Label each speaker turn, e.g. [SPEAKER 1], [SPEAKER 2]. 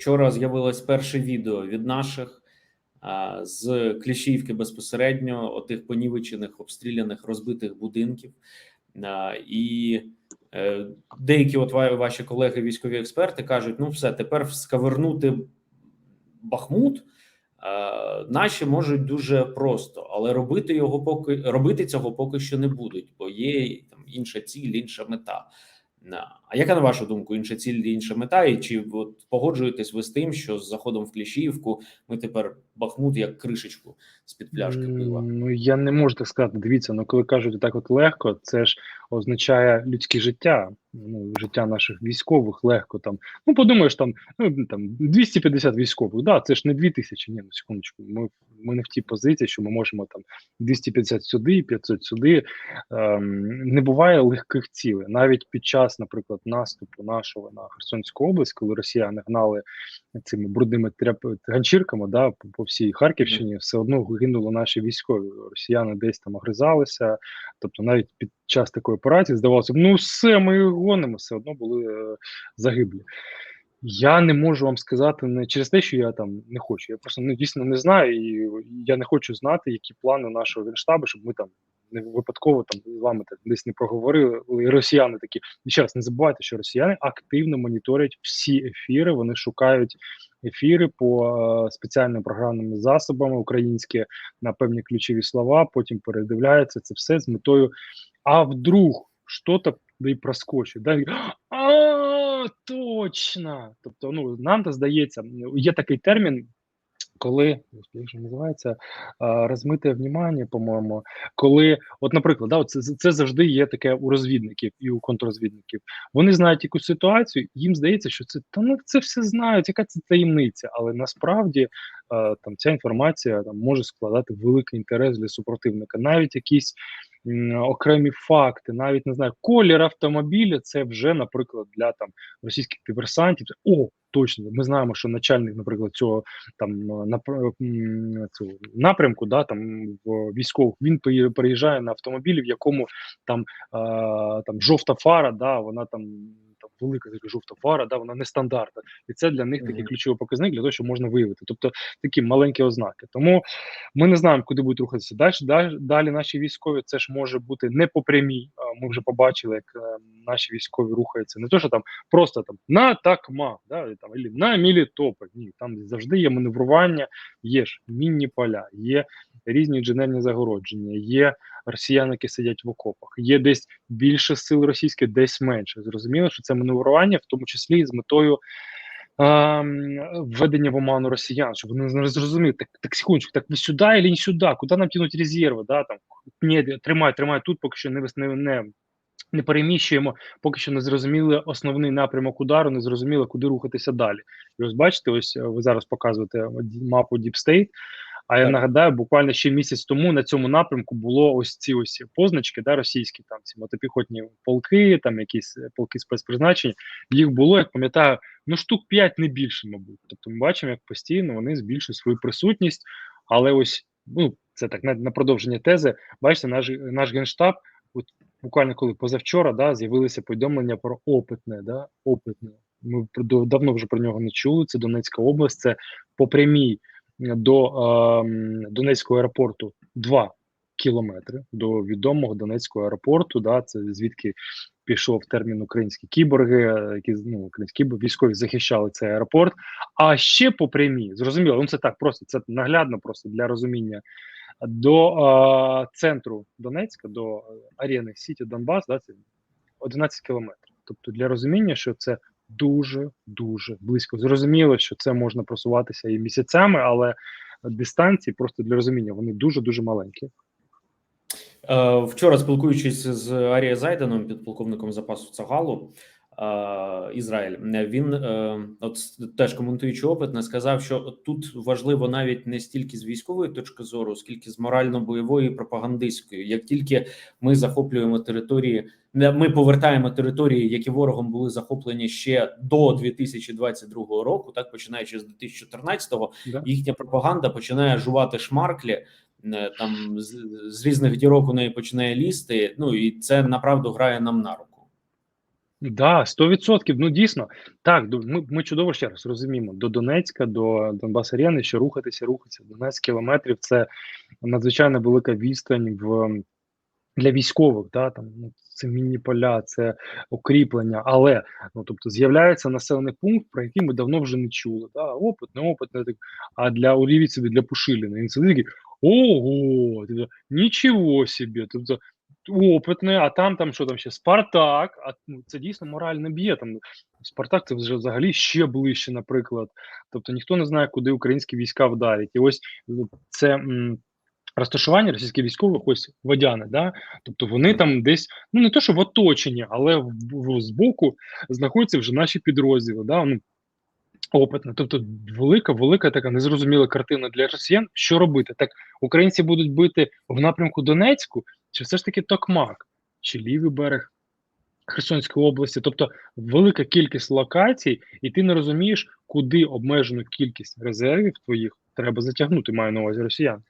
[SPEAKER 1] Вчора з'явилось перше відео від наших з Кліщівки безпосередньо, отих понівечених, обстріляних, розбитих будинків. І е, деякі от ваші колеги, військові експерти, кажуть: ну, все, тепер сковернути Бахмут. Наші можуть дуже просто, але робити його поки робити цього поки що не будуть, бо є там інша ціль, інша мета. А яка на вашу думку інша ціль, інша мета? І чи от погоджуєтесь ви з тим, що з заходом в Кліщіївку ми тепер Бахмут як кришечку з під пляшки пива?
[SPEAKER 2] Ну я не можу так сказати. Дивіться, ну коли кажуть так, от легко, це ж означає людське життя. Ну життя наших військових легко там. Ну подумаєш, там ну там 250 військових. Да, це ж не 2000, Ні, ну секундочку. Ми ми не в тій позиції, що ми можемо там 250 сюди, 500 сюди. Ем, не буває легких цілей. Навіть під час, наприклад, наступу нашого на Херсонську область, коли росіяни гнали цими брудними тряп... ганчірками, да, по, всій Харківщині, все одно гинули наші військові. Росіяни десь там огризалися. Тобто, навіть під час такої операції здавалося, б, ну все, ми гонимо, все одно були е, загиблі. Я не можу вам сказати не через те, що я там не хочу. Я просто ну, дійсно не знаю, і я не хочу знати, які плани нашого генштабу, щоб ми там не випадково там з вами так десь не проговорили. Росіяни такі. Ще раз не забувайте, що росіяни активно моніторять всі ефіри. Вони шукають ефіри по е, спеціальним програмними засобами українські на певні ключові слова. Потім передивляються це все з метою. А вдруг що-то да й проскочить. Да? А, точно! Тобто, ну нам то здається, є такий термін. Коли як же називається розмите внімання, по-моєму, коли, от, наприклад, да, це, це завжди є таке у розвідників і у контррозвідників. Вони знають якусь ситуацію, їм здається, що це та ну це все знають, яка це таємниця, але насправді там ця інформація там може складати великий інтерес для супротивника. Навіть якісь окремі факти, навіть не знаю, колір автомобіля, це вже, наприклад, для там російських диверсантів. О, точно, ми знаємо, що начальник, наприклад, цього там цього напрямку, да, там військових, він переїжджає на автомобілі, в якому там, там жовта фара, да, вона там. Велика така жовта фара, да, вона нестандартна, і це для них такий ключовий показник для того, щоб можна виявити. Тобто такі маленькі ознаки. Тому ми не знаємо, куди будуть рухатися далі. Далі, далі наші військові це ж може бути не по прямій. Ми вже побачили, як е, наші військові рухаються. Не то, що там просто там на такма, да, там, або на мілітопи. Ні, там завжди є маневрування, є ж мінні поля, є різні інженерні загородження, є росіяни, які сидять в окопах, є десь більше сил російських, десь менше. Зрозуміло, що це маневрування, в тому числі з метою ем, введення в оману росіян, щоб вони не зрозуміли, так, так секундочку, так ви сюди або не сюди, куди нам тянуть резерви, да, там, ні, тримай, тримай тут, поки що не, не, не, не переміщуємо, поки що не зрозуміли основний напрямок удару, не зрозуміло, куди рухатися далі. І ось бачите, ось е, ви зараз показуєте мапу Deep State, а я
[SPEAKER 1] Так.
[SPEAKER 2] нагадаю, буквально ще місяць тому на цьому напрямку було ось ці ось позначки, да, російські там ці мотопіхотні полки, там якісь е, полки спецпризначення. Їх було, як пам'ятаю, ну штук 5 не більше, мабуть. Тобто ми бачимо, як постійно вони збільшують свою присутність, але ось ну це так на, на продовження тези. Бачите, наш наш генштаб, от буквально коли позавчора, да, з'явилися повідомлення про опитне, да, опитне. Ми давно вже про нього не чули. Це Донецька область, це по прямій до ем, Донецького аеропорту 2 кілометри до відомого Донецького аеропорту. Да, це звідки пішов термін українські кіборги, е, які ну, українські військові захищали цей аеропорт. А ще по прямій, зрозуміло, ну це так просто, це наглядно просто для розуміння. До е, центру Донецька, до е, арени Сіті Донбас, да, це 11 кілометрів. Тобто для розуміння, що це дуже дуже близько. Зрозуміло, що це можна просуватися і місяцями, але дистанції просто для розуміння вони дуже дуже маленькі.
[SPEAKER 1] Е, Вчора, спілкуючись з Арія Зайденом, підполковником запасу Цагалу, Ізраїль, він е, от теж коментуючи опит, не сказав, що тут важливо навіть не стільки з військової точки зору, скільки з морально-бойової пропагандистської. Як тільки ми захоплюємо території, не ми повертаємо території, які ворогом були захоплені ще до 2022 року, так починаючи з 2014-го,
[SPEAKER 2] Да?
[SPEAKER 1] їхня пропаганда починає жувати шмарклі. е, Там з, з різних дірок у неї починає лізти. Ну і це направду грає нам на руку.
[SPEAKER 2] Да, 100%. Ну дійсно, так, ми, ми чудово ще раз розуміємо, до Донецька, до Донбас Арени, що рухатися, рухатися 12 кілометрів це надзвичайно велика відстань в для військових, да, там ну, це мінні поля, це укріплення, але ну тобто з'являється населений пункт, про який ми давно вже не чули. Да, опит, не опит, не так. А для собі, для Пушиліна. Він сидить такий, ого, тобто, нічого собі, тобто опитне, а там там що там ще Спартак, а ну, це дійсно морально б'є. Там Спартак це вже взагалі ще ближче, наприклад. Тобто ніхто не знає, куди українські війська вдарять. І ось ну, це. м, Розташування російських військових ось водяне, да? тобто вони там десь, ну не то, що в оточенні, але в, в, збоку знаходяться вже наші підрозділи. Да? Ну, опитно. Тобто велика, велика така незрозуміла картина для росіян. Що робити? Так українці будуть бити в напрямку Донецьку, чи все ж таки Токмак, чи лівий берег Херсонської області, тобто велика кількість локацій, і ти не розумієш, куди обмежену кількість резервів твоїх треба затягнути, маю на увазі росіян.